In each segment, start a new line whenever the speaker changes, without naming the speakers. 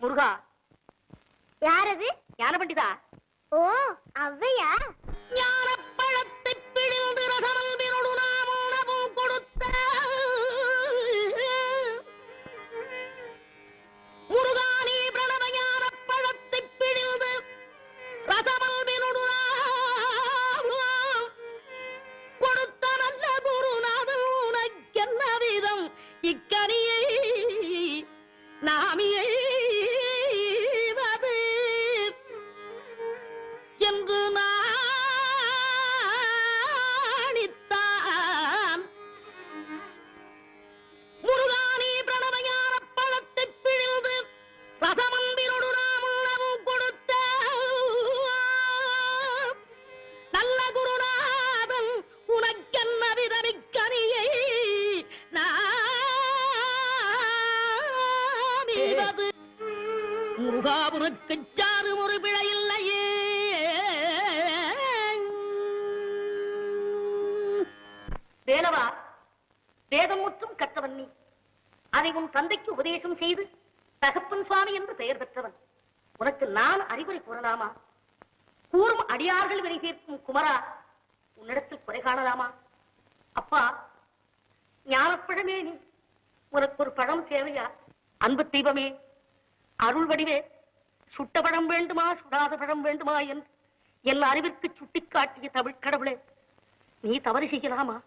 முருகா.
யாரது?
ஞான பண்டிதா
ஓ அவ்வையா
ஞானப்பழத்தை பிழிந்து ரசமல் விருடு நாம் உணவும் கொடுத்த முருகானி பிரணவ ஞானப்பழத்தை பிழிந்து ரசமல் விருடு கொடுத்த நல்ல குருநாதன் உனக்கென்ன விதம் இக்கனியை நாமியை முருகாபுரக்கு சாறு ஒரு பிழை வேலவா வேதம் முற்றும் கற்றவன் நீ. அதை உன் தந்தைக்கு உபதேசம் செய்து தகப்பன் சுவாமி என்று பெயர் பெற்றவன். உனக்கு நான் அறிவுரை கூறலாமா? கூறும் அடியார்கள் வினை சேர்க்கும் குமரா உன்னிடத்தில் குறை காணலாமா? அப்பா ஞானப்பழமே நீ. உனக்கு ஒரு பழம் தேவையா? அன்பு தீபமே அருள் வடிவே சுட்ட பழம் வேண்டுமா சுடாத பழம் வேண்டுமா என்று என் அறிவிற்கு சுட்டிக்காட்டிய தமிழ் கடவுளே நீ தவறு செய்யலாமா?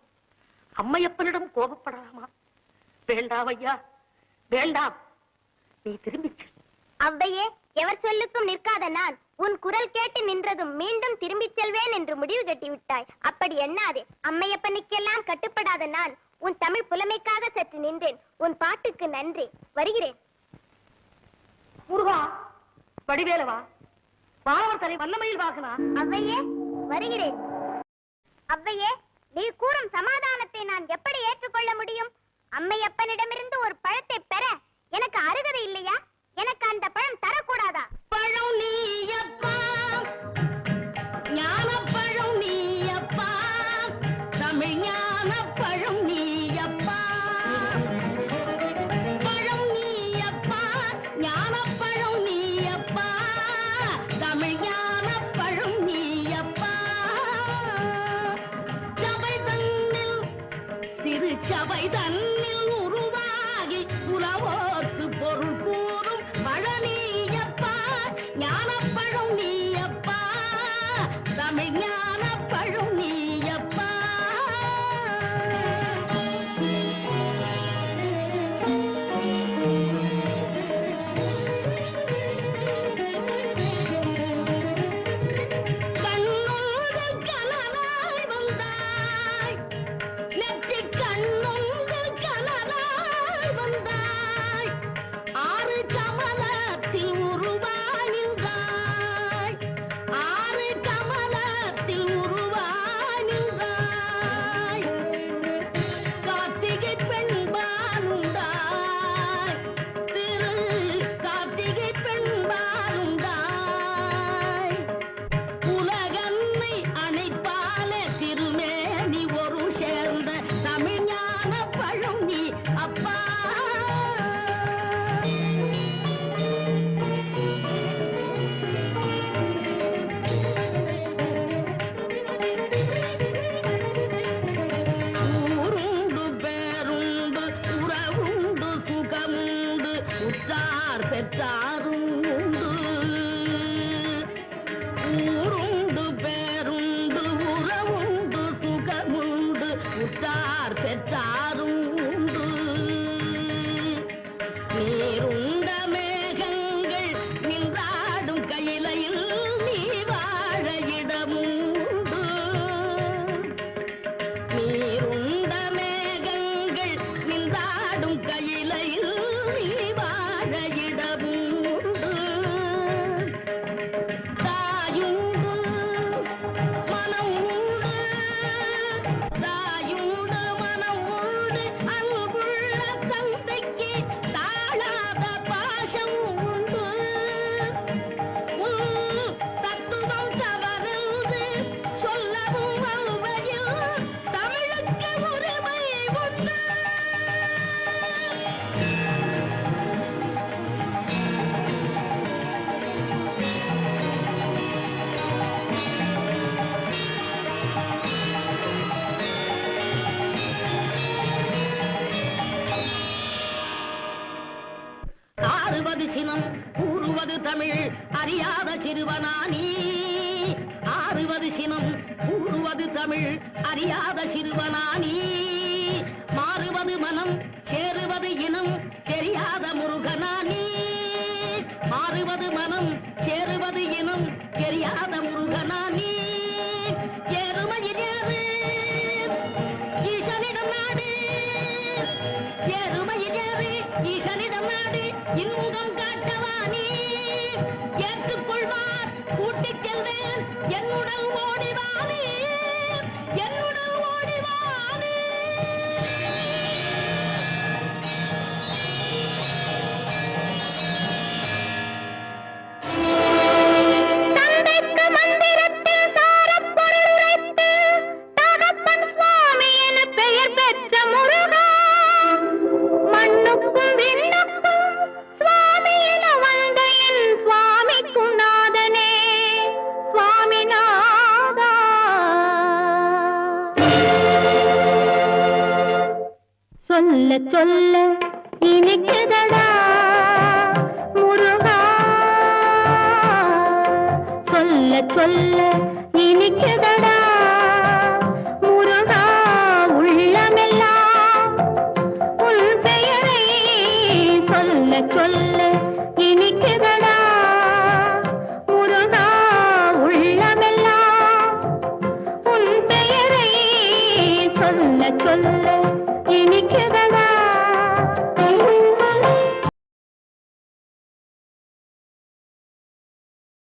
அம்மையப்பனிடம் கோபப்படலாமா? வேண்டாம் ஐயா வேண்டாம். நீ திரும்பிச் செல்.
அவ்வையே எவர் சொல்லுக்கும் நிற்காத நான் உன் குரல் கேட்டு நின்றதும் மீண்டும் திரும்பிச் செல்வேன் என்று முடிவு கட்டி விட்டாய் அப்படி எண்ணாதே அம்மையப்பனுக்கெல்லாம் கட்டுப்படாத நான் உன் தமிழ் புலமைக்காக சற்று நின்றேன். உன் பாட்டுக்கு நன்றி. வருகிறேன்.
முருகா வடிவேலவா? வானவர் தலை வல்லமையில் வாகனா?
அவ்வையே வருகிறேன். அவ்வையே நீ கூறும் சமாதானத்தை நான் எப்படி ஏற்றுக்கொள்ள முடியும்? அம்மையப்பனிடமிருந்து ஒரு பழத்தை பெற
ചെയ്ത് ചവൈ തന്നിൽ பெற்றாரும் கூறுவது தமிழ் அறியாத சிறுவனானி. ஆறுவது சினம் கூறுவது தமிழ் அறியாத சிறுவனானி. மாறுவது மனம் சேருவது இனம் தெரியாத முருகனானி. மாறுவது மனம் சேருவது இனம் தெரியாத முருகனானி. ஏறுமையில் ஏறு ஈசனிடம் நாடு. ஏறுமையில் ஏறு ஈசனிடம் நாடு இன்பம் காட்டவானி. ஏற்றுக்கொள்வார். கூட்டிச் செல்வேன். என்னுடன் ஓடிவானே
சொல்ல சொல்ல இனிக்குதடா முருகா. சொல்ல சொல்ல இனிக்குதடா முருகா. உள்ளமெல்லாம் உள் பெயரை சொல்ல சொல்ல இனிக்குதடா முருகா. உள்ளமெல்லாம் உள் பெயரை சொல்ல சொல்ல